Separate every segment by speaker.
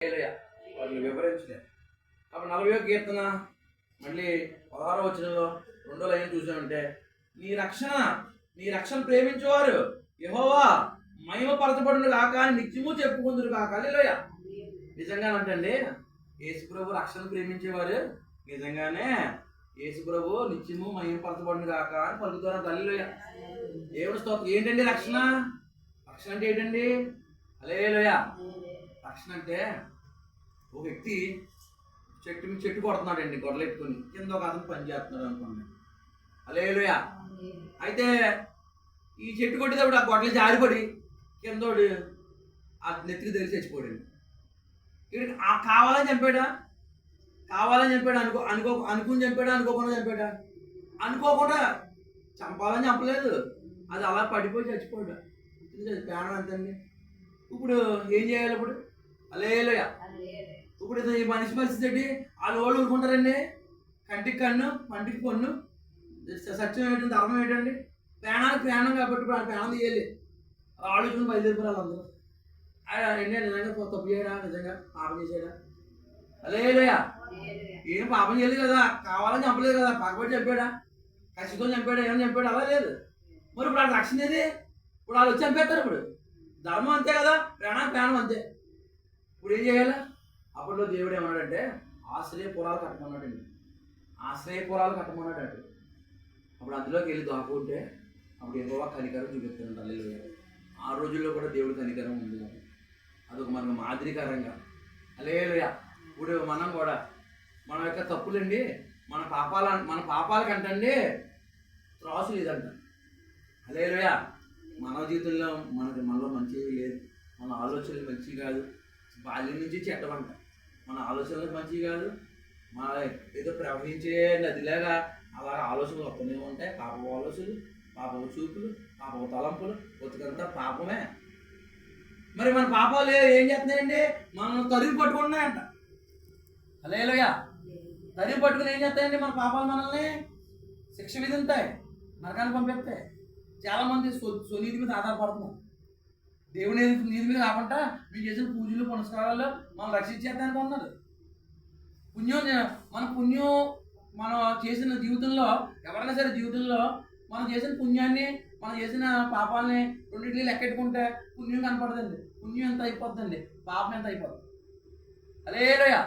Speaker 1: హల్లెలూయా. వాటిని వివరించలే. అప్పుడు నలభై కీర్తన మళ్ళీ పదహారో వచనంలో రెండో లైన్ చూసామంటే నీ రక్షణ నీ రక్షణ ప్రేమించేవారు యహోవా మహిమ పరచబడును కాక అని నిత్యము చెప్పుకుందరు కాక లేలోయ నిజంగానంటండి యేసు ప్రభు రక్షణ ప్రేమించేవారు నిజంగానే యేసుప్రభు నిత్యము మహిమ పరచబడును కాక అని పలుకుతారు తల్లిలోయ దేవుడు స్తోత్రం. ఏంటండి రక్షణ? రక్షణ అంటే ఏంటండి? అలేలోయ రక్షణ అంటే ఒక వ్యక్తి చెట్టు మీద చెట్టు కొడుతున్నాడండి గొడవలెట్టుకొని కింద ఒక అతను పని చేస్తున్నాడు అనుకోండి. అలేలుయ అయితే ఈ చెట్టు కొట్టేటప్పుడు ఆ గొడవలు జారిపడి కిందోడు ఆ నెత్తికి తెలిసి చచ్చిపోడండి వీడికి ఆ కావాలని చంపాడా? కావాలని చంపాడు? అనుకో అనుకో అనుకుని చంపాడా? అనుకోకుండా చంపాడా? అనుకోకుండా చంపాలని చంపలేదు. అది అలా పడిపోయి చచ్చిపోయాడు. పేడ ప్రాణం ఎంతండి ఇప్పుడు ఏం చేయాలి ఇప్పుడు? అలేలయ ఇప్పుడు ఇది ఈ మనిషి పరిస్థితి ఏంటి? వాళ్ళు వాళ్ళు ఊరుకుంటారండి. కంటికి కన్ను పంటికి పన్ను. సత్యం ఏంటంటే ధర్మం ఏంటండి ప్రాణానికి ప్రాణం కాబట్టి ఇప్పుడు ఆ ప్రాణం తీయాలి. ఆలోచన బయలుదేరిపోయారు వాళ్ళందరూ ఆయన ఏంటి? నిజంగా తప్పు చేయడా నిజంగా పాపం చేసేయడా అలేలయ ఏం పాపం చేయలేదు కదా. కావాలని చంపలేదు కదా. పగబడి చంపాడా? కసికొని చంపాడా? ఏమైనా చంపాడు? అలా లేదు. మరి ఇప్పుడు ఆ రక్షణ ఏది? ఇప్పుడు వాళ్ళు వచ్చి చంపేస్తారు ఇప్పుడు. ధర్మం అంతే కదా. ప్రాణం ప్రాణం అంతే. ఇప్పుడు ఏం చేయాలి? అప్పట్లో దేవుడు ఏమన్నాడంటే ఆశ్రయ పొలాలు కట్టమన్నాడండి ఆశ్రయ పొలాలు కట్టమన్నాడు అప్పుడు అందులోకి వెళ్ళి దాక్కుంటే అప్పుడు ఎక్కువ కనికరం చూపిస్తున్నాడు. తల్లి ఆ రోజుల్లో కూడా దేవుడి కనికరం ఉంది. అదొక మనకు మాదిరికరంగా. అలేలుయా ఇప్పుడు మనం కూడా మన యొక్క తప్పులండి మన పాపాల మన పాపాల కంటండి త్రాసు లేదంట. అలేలుయా మన జీవితంలో మనకి మనలో మంచిది లేదు. మన ఆలోచనలు మంచివి కాదు. బాల్యం నుంచి చెడ్డమంట. మన ఆలోచనలు మంచివి కాదు. మన ఏదో ప్రవహించే నదిలాగా అలా ఆలోచనలు వస్తూనే ఉంటాయి. పాప ఆలోచనలు పాప చూపులు పాప తలంపులు బతుకంతా పాపమే. మరి మన పాపాలు ఏం చేస్తున్నాయండి? మనం తరిగి పట్టుకున్నాయంట అలేలోయ తరిగి పట్టుకుని ఏం చేస్తాయండి మన పాపాలు మనల్ని? శిక్ష విధింతాయి నరకాన్ని పంపిస్తాయి. చాలామంది స్వ- స్వనీతి మీద దేవుడు దేవుని నీది మీద కాకుండా మీరు చేసిన పూజలు పునస్కారాలు మనం రక్షించేద్దానికి ఉన్నారు పుణ్యం మన పుణ్యం మనం చేసిన జీవితంలో ఎవరైనా సరే జీవితంలో మనం చేసిన పుణ్యాన్ని మనం చేసిన పాపాలని రెండింటిని లెక్కెట్టుకుంటే పుణ్యం కనపడదండి. పుణ్యం ఎంత అయిపోద్దండి పాపం ఎంత అయిపోద్ది అలేలోయ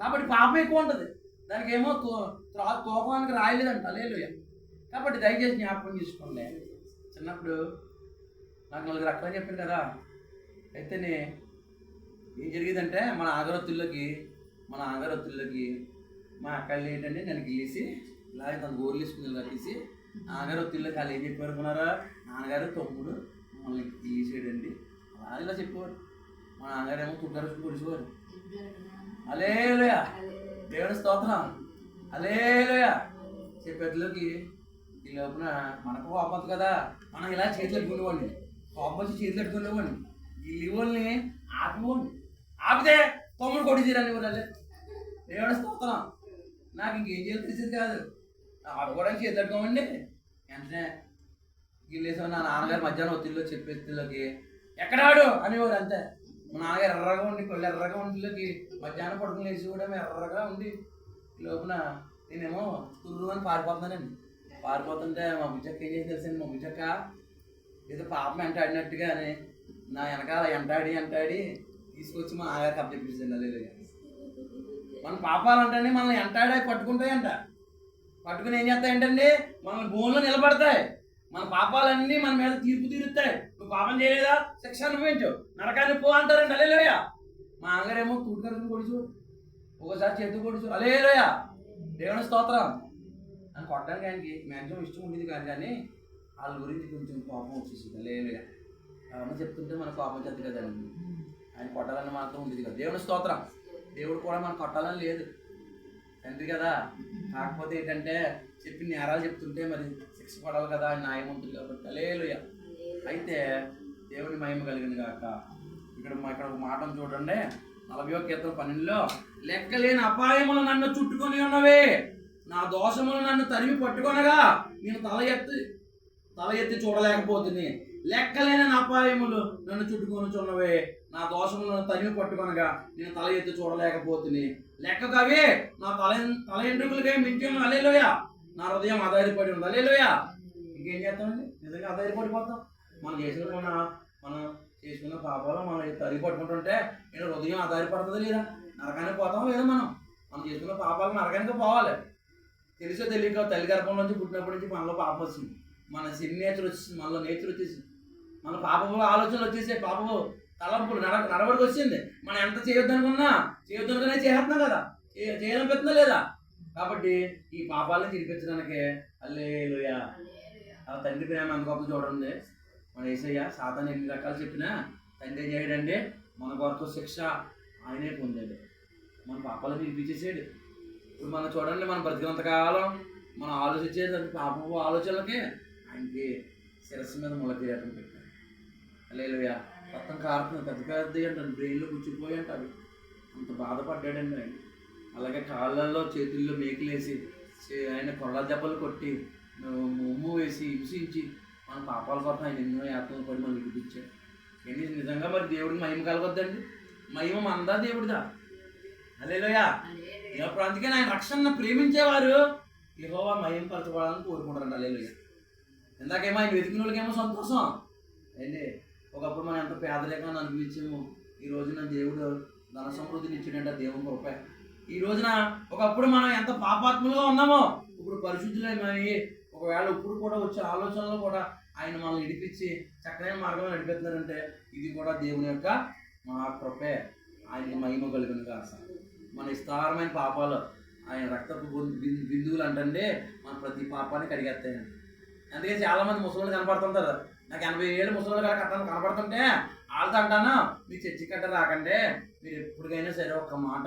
Speaker 1: కాబట్టి పాపం ఎక్కువ ఉంటుంది. దానికి ఏమో తో- త్రా- తూకానికి రాయలేదంట. అలేలోయ కాబట్టి దయచేసి జ్ఞాపకం చేసుకోండి. చిన్నప్పుడు నాకు నలుగురు అక్కడ చెప్పాను కదా. అయితేనే ఏం జరిగిందంటే మన ఆగరొత్తుల్లోకి మన ఆగరొత్తుల్లోకి మా అక్కలు ఏంటంటే నన్ను గీసి ఇలాగే తన గోర్లు వేసుకుని కట్టేసి తీసి ఒత్తిళ్ళకి వాళ్ళు ఏం చెప్పారు అనుకున్నారా? నాన్నగారు తమ్ముడు మమ్మల్ని గీసేయండి అలా ఇలా చెప్పేవారు. మా నాన్నగారు ఏమో తుడ్డరు పొడిచేవారు. అలేలుయా దేవుని స్తోత్రం. అలేలుయా చెప్పేట్లోకి ఈ లోపున మనకు కోపం కదా. మనం ఇలా చేతులు పెట్టుకునేవాడిని కోపం వచ్చి చేతులు పెట్టుకునేవాడిని వీళ్ళు ఇవ్వని ఆపివ్వండి ఆపితే తమ్ముడు కొట్టించారని వాళ్ళే దేవుని స్తోత్రం. నాకు ఇంకేం చేయాలి తెలిసింది కాదు. ఆడుకోవడానికి చేతులు పెట్టుకోమండి వెంటనే వీళ్ళేసాం నా నాన్నగారు మధ్యాహ్నం ఒత్తిడిలో చెప్పేతిలోకి ఎక్కడాడు అనేవారు అంతే. మా నాన్నగారు ఎర్రగా ఉండి కొళ్ళు ఎర్రగా ఉండిలోకి మధ్యాహ్నం పడుకుని లేచి కూడా మేము ఎర్రగా ఉండి లోపల లోపున నేనేమో తుర్రు అని పారిపోతున్నానండి. పారిపోతుంటే మా బుజ్జక్క ఏం చేసి తెలిసింది మా బుజ్జక్క ఏదో పాపం ఎంటాడినట్టుగా అని నా వెనకాల ఎంటాడి ఎంటాడి తీసుకొచ్చి మా ఆగా కప్పిపించండి చెప్పించండి అదే మన పాపాలంటే మనల్ని ఎంటాడే పట్టుకుంటాయంట. పట్టుకుని ఏం చేస్తాయంటండి? మనల్ని భూమిలో నిలబడతాయి. మన పాపాలన్నీ మన మీద తీర్పు తీరుతాయి నువ్వు పాపం చేయలేదా? శిక్ష అనుభవించు. నరకాన్ని పో అంటారండి అలేలోయ మా అంగారేమో తూటుకరుకుని కొడుచు ఒకసారి చేతు కొడుచు అలేలోయ దేవుని స్తోత్రం. అని కొట్టడానికి ఆయనకి మ్యాక్సిమం ఇష్టం ఉండేది కాదు కానీ వాళ్ళ గురించి కొంచెం కోపం వచ్చేసింది. లేదు అవన్నీ చెప్తుంటే మన కోపం చెత్త కదండి. ఆయన కొట్టాలని మాత్రం ఉండేది కదా. దేవుని స్తోత్రం. దేవుడు కూడా మనం కొట్టాలని లేదు. తండ్రి కదా. కాకపోతే ఏంటంటే చెప్పి నేరాలు చెప్తుంటే మరి శిక్ష పడాలి కదా న్యాయం ఉంటుంది కాబట్టి. లేలుయ అయితే దేవుని మహిమ కలిగింది కాక ఇక్కడ మా ఇక్కడ ఒక మాట చూడండి. నలభై ఒక ఇతర పన్నెండులో లెక్కలేని అపాయములు నన్ను చుట్టుకొని ఉన్నవే. నా దోషములు నన్ను తరిమి పట్టుకొనగా నేను తల ఎత్తి తల ఎత్తి చూడలేకపోతుంది. లెక్కలేని అపాయములు నన్ను చుట్టుకొని చున్నవే నా దోషములను తనివి పట్టుకొనగా నేను తల ఎత్తి చూడలేకపోతుంది. లెక్కకు అవే నా తల తల ఎంట్రుకలకే మించిన. అలేలోయ నా హృదయం ఆధారపడి ఉంది. అలేలోయ ఇంకేం చేస్తామండి? నిజంగా ఆధారపడిపోతాం. మనం చేసిన మన మనం చేసుకున్న పాపాలు మనం తరిగి పట్టుకుంటుంటే నేను హృదయం ఆధారపడుతుంది లేదా నరకానికి పోతాం లేదు మనం. మనం చేసుకున్న పాపాలు నరకానికి పోవాలి. తెలుసో తెలియక తల్లి గర్భం నుంచి పుట్టినప్పటి నుంచి మనలో పాపం వచ్చింది మన సిన్ నేచర్ వచ్చేసింది మనలో నేచర్ వచ్చేసింది. మన పాపపు ఆలోచనలు వచ్చేసే పాపపు తలంపులు నడ నడవడికి వచ్చింది. మనం ఎంత చేయొద్దు అనుకున్నా చేయొద్దు చేస్తున్నాం కదా. చేయాలనిపిస్తుందా లేదా? కాబట్టి ఈ పాపాలను తినిపించడానికి అల్లేలుయ. ఆ తండ్రి ప్రేమ ఎంత గొప్ప చూడండి. మన ఏసయ్య సాతాన్ని ఎన్ని రకాలు చెప్పినా తండ్రి ఏం చేయడండి? మన కొరకు శిక్ష ఆయనే పొందాడు. మన పాపాలను తినిపించేసాడు. ఇప్పుడు మనం చూడండి మనం బ్రతికినంతకాలం మనం ఆలోచించేది పాపపు ఆలోచనలకి ఆయనకి శిరస్సు మీద ముళ్ళ కిరీటం పెట్టాడు లేలుయా మొత్తం కారుతుంది. పెద్ద పెద్ద అంటారు బ్రెయిన్లో కూర్చుపోయి అంట అవి. అంత బాధపడ్డాడండి ఆయన. అలాగే కాళ్ళల్లో చేతుల్లో మేకులేసి ఆయన కొరల దెబ్బలు కొట్టి ఉమ్ము వేసి హింసించి మన పాపాల కోసం ఆయన ఎన్నో యాత్రలు పడి మనం విడిపించాడు. ఎన్ని నిజంగా మరి దేవుడికి మహిమ కలగొద్దండి? మహిమ మందా దేవుడిదా? అలేలోయా అప్పుడు అందుకని ఆయన రక్షణను ప్రేమించేవారు. యెహోవా మహిమ పరచబడాలని కోరుకుంటారంట అలేలోయ ఇందాకేమో ఆయన వెతికిన వాళ్ళకేమో సంతోషం. ఏంటి? ఒకప్పుడు మనం ఎంత పేదరికంగా అనిపించాము ఈ రోజున దేవుడు ధన సమృద్ధిని ఇచ్చాడంట దేవుని కృప. ఈ రోజున ఒకప్పుడు మనం ఎంత పాపాత్ములుగా ఉన్నామో ఇప్పుడు పరిశుద్ధులైనవి ఒకవేళ ఇప్పుడు కూడా వచ్చే ఆలోచనలు కూడా ఆయన మనల్ని నడిపించి చక్కనైన మార్గంలో నడిపిస్తున్నారంటే ఇది కూడా దేవుని యొక్క మా కృపే ఆయన మహిమ కలిగిన కాస మన విస్తారమైన పాపాలు ఆయన రక్తపు బిందు- బిందువులు అంటే మన ప్రతి పాపాన్ని కడిగేస్తాయండి. అందుకే చాలా మంది ముసలి కనపడుతుంటారు. నాకు ఎనభై ఏళ్ళు ముసలి గారు కట్టాను కనపడుతుంటే వాళ్ళతో అంటాను మీ చర్చి కట్ట రాకండి. మీరు ఎప్పటికైనా సరే ఒక్క మాట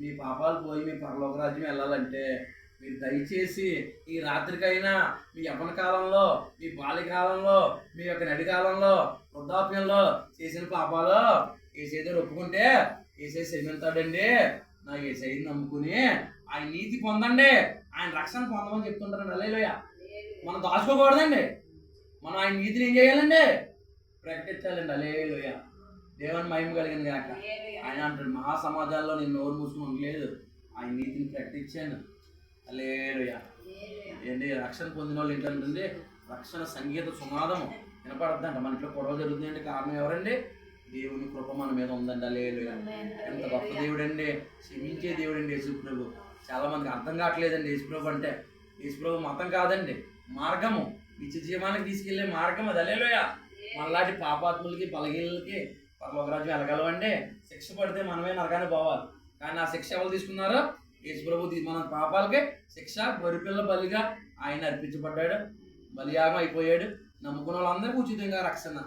Speaker 1: మీ పాపాలు పోయి మీ పరలోక రాజ్యం వెళ్ళాలంటే మీరు దయచేసి ఈ రాత్రికైనా మీ యవ్వన కాలంలో మీ బాల్యకాలంలో మీ యొక్క నడికాలంలో వృద్ధాప్యంలో చేసిన పాపాలు ఏసేదో ఒప్పుకుంటే ఏసే క్షమిస్తాడండి నా ఏసైని నమ్ముకుని ఆయన నీతి పొందండి. ఆయన రక్షణ పొందమని చెప్తుంటారండి. అలేలోయ మనం దాచుకోకూడదండి. మనం ఆయన నీతిని ఏం చేయాలండి? ప్రకటించాలండి. అలేలోయ దేవుని మహిమ కలిగింది కాక ఆయన అంటాడు మహా సమాజాల్లో నేను నోరు మూసుకుని ఉండలేదు. ఆయన నీతిని ప్రకటించాను. అలేలుయ ఏంటి? రక్షణ పొందిన వాళ్ళు ఏంటంటే రక్షణ సంగీత సునాదము వినపడద్దంట. మన ఇంట్లో గొడవ జరుగుతుంది అంటే కారణం ఎవరండి? దేవుని కృప మన మీద ఉందండి. అలేలుయ ఎంత గొప్ప దేవుడండి. క్షమించే దేవుడండి యేసుప్రభు. చాలా మందికి అర్థం కావట్లేదండి యేసుప్రభు అంటే. యేసుప్రభు మతం కాదండి. మార్గము. నిత్య జీవానికి తీసుకెళ్ళే మార్గం అది. అలేలోయ మనలాంటి పాపాత్ములకి బలహీనలకి పరలోకరాజ్యం అంటే శిక్ష పడితే మనమే నరకాన్ని పోవాలి. కానీ ఆ శిక్ష ఎవరు తీసుకున్నారో? యేసు ప్రభు మన పాపాలకి శిక్ష గొరిపిల్ల బలిగా ఆయన అర్పించబడ్డాడు. బలియాగం అయిపోయాడు. నమ్ముకున్న వాళ్ళందరికీ ఉచితంగా రక్షణ.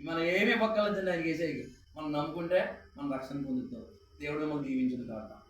Speaker 1: మనం ఏమీ పక్కలేదండి ఆయన చేసేకి. మనం నమ్ముకుంటే మనం రక్షణ పొందుతాం. దేవుడు మనం దీవించింది కాక